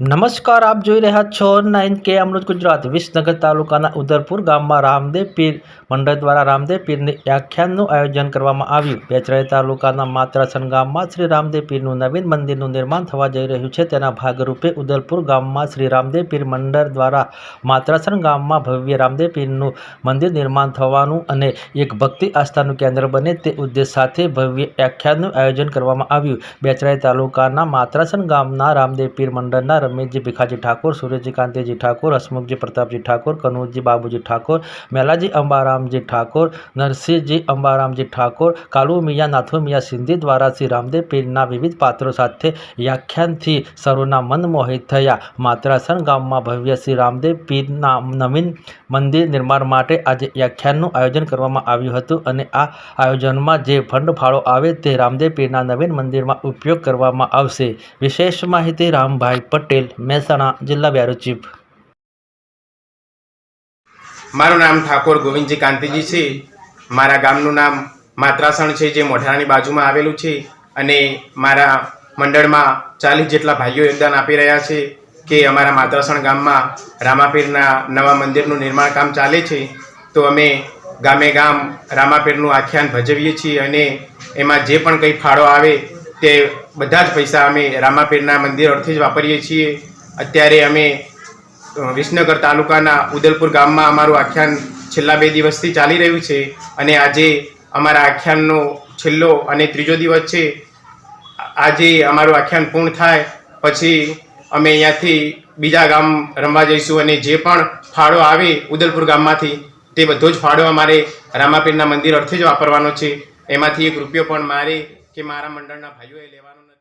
નમસ્કાર, આપ જોઈ રહ્યા છો નાઇન કે અમૃત ગુજરાત. વિસનગર તાલુકાના ઉદરપુર ગામમાં રામદેવ પીર મંડળ દ્વારા રામદેવ પીરની વ્યાખ્યાનનું આયોજન કરવામાં આવ્યું. બેચરાઈ તાલુકાના માત્રાસન ગામમાં શ્રી રામદેવ પીરનું નવીન મંદિરનું નિર્માણ થવા જઈ રહ્યું છે. તેના ભાગરૂપે ઉદલપુર ગામમાં શ્રી રામદેવ પીર મંડળ દ્વારા માત્રાસન ગામમાં ભવ્ય રામદેવ પીરનું મંદિર નિર્માણ થવાનું અને એક ભક્તિ આસ્થાનું કેન્દ્ર બને તે ઉદ્દેશ સાથે ભવ્ય વ્યાખ્યાનનું આયોજન કરવામાં આવ્યું. બેચરાઈ તાલુકાના માત્રાસન ગામના રામદેવ પીર મંડળના રમેશજી ભીખાજી ઠાકોર સુરેશજી કાંતિજી ઠાકોર, હસમુખજી પ્રતાપજી ઠાકોર કનુજી બાબુજી ઠાકોર, મેલાજી અંબારામજી ઠાકોર, નરસિંહજી અંબારામજી ઠાકોર, કાલુ મિયા, નાથુ મિયા સિંધી દ્વારા શ્રી રામદેવ પીરના વિવિધ પાત્રો સાથે વ્યાખ્યાનથી સર્વના મન મોહિત થયા. માત્રાસન ગામમાં ભવ્ય શ્રી રામદેવ પીરના નવીન મંદિર નિર્માણ માટે આજે વ્યાખ્યાનનું આયોજન કરવામાં આવ્યું હતું અને આ આયોજનમાં જે ફંડ ફાળો આવે તે રામદેવ પીરના નવીન મંદિરમાં ઉપયોગ કરવામાં આવશે. વિશેષ માહિતી રામભાઈ પટેલ મહેસાણા જિલ્લા બ્યુરો ચીફ. મારું નામ ઠાકોર ગોવિંદજી કાંતિજી છે. મારા ગામનું નામ માત્રાસણ છે, જે મોઢાણાની બાજુમાં આવેલું છે. અને મારા મંડળમાં ચાલીસ જેટલા ભાઈઓ યોગદાન આપી રહ્યા છે કે અમારા માત્રાસણ ગામમાં રામાપીરના નવા મંદિરનું નિર્માણ કામ ચાલે છે. તો અમે ગામે ગામ રામાપીરનું આખ્યાન ભજવીએ છીએ અને એમાં જે પણ કંઈ ફાળો આવે તે બધા જ પૈસા અમે રામાપીરના મંદિર અર્થે જ વાપરીએ છીએ. અત્યારે અમે વિસનગર તાલુકાના ઉદલપુર ગામમાં અમારું આખ્યાન છેલ્લા બે દિવસથી ચાલી રહ્યું છે અને આજે અમારા આખ્યાનનો છેલ્લો અને ત્રીજો દિવસ છે. આજે અમારું આખ્યાન પૂર્ણ થાય, પછી અમે અહીંયાથી બીજા ગામ રમવા જઈશું અને જે પણ ફાળો આવે ઉદલપુર ગામમાંથી, તે બધો જ ફાળો અમારે રામાપીરના મંદિર અર્થે જ વાપરવાનો છે. એમાંથી એક રૂપિયો પણ મારે કે મારા મંડળના ભાઈઓએ લેવાનો નથી.